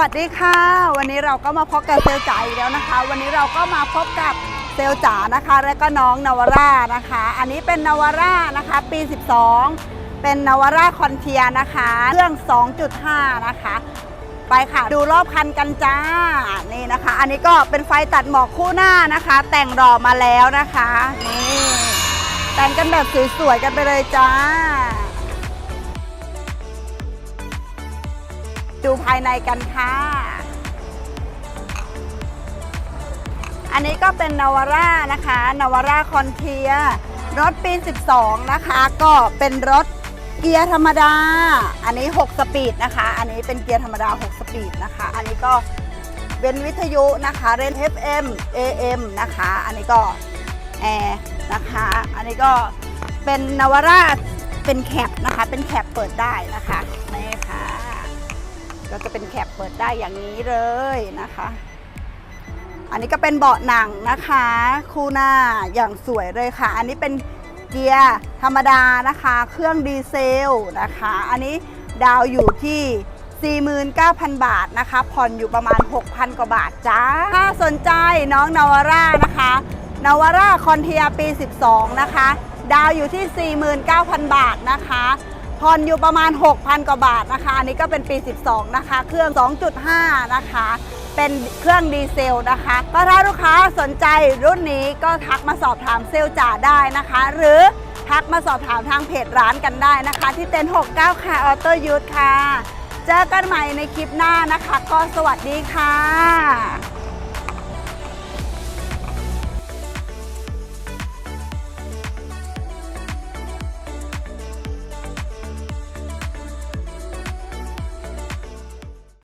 วัสดีค่ะ วันนี้เราก็มาพบกับเซลจ๋าอีกแล้วนะคะ วันนี้เราก็มาพบกับเซลจ๋านะคะ และก็น้องนาวร่านะคะ อันนี้เป็นนาวร่านะคะ ปี 12 เป็นนาวร่าคอนเทียนะคะ เครื่อง 2.5 นะคะ ไปค่ะ ดูรอบคันกันจ้า นี่นะคะ อันนี้ก็เป็นไฟตัดหมอกคู่หน้านะคะ แต่งรอมาแล้วนะคะ นี่ แต่งกันแบบสวยๆกันไปเลยจ้า ดูภายในกันค่ะ อันนี้ก็เป็นนาวาร่านะคะนาวาร่าคอนเทียรถปี 12 นะคะ ก็เป็นรถเกียร์ธรรมดา อันนี้ 6 สปีดนะคะ อันนี้เป็นเกียร์ธรรมดา 6 สปีดนะคะ อันนี้ก็เป็นวิทยุนะคะเรน FM AM นะคะ อันนี้ก็แอร์นะคะ อันนี้ก็เป็นนาวาร่าเป็นแคปนะคะ เป็นแคปเปิดได้นะคะนี่ค่ะ ก็จะเป็นแคปเปิดได้อย่างนี้เลยนะคะ อันนี้ก็เป็นเบาะหนังนะคะ คู่หน้าอย่างสวยเลยค่ะ อันนี้เป็นเกียร์ธรรมดานะคะ เครื่องดีเซลนะคะ อันนี้ดาวอยู่ที่49,000 บาทนะคะ ผ่อนอยู่ประมาณ 6,000 กว่าบาทจ้า ถ้าสนใจน้องนาวาร่านะคะนาวาร่าคอนเทียปี 12 นะคะ ดาวอยู่ที่ 49,000 บาทนะคะ ผ่อนอยู่ประมาณ 6,000 กว่าบาทนะคะ อันนี้ก็เป็นปี 12 นะคะ เครื่อง 2.5 นะคะ เป็นเครื่องดีเซลนะคะ ก็ถ้าลูกค้าสนใจรุ่นนี้ก็ทักมาสอบถามเซลจ่าได้นะคะ หรือทักมาสอบถามทางเพจร้านกันได้นะคะ ที่เต็นท์69 ค่ะออโต้ยูทค่ะ เจอกันใหม่ในคลิปหน้านะคะ ก็สวัสดีค่ะ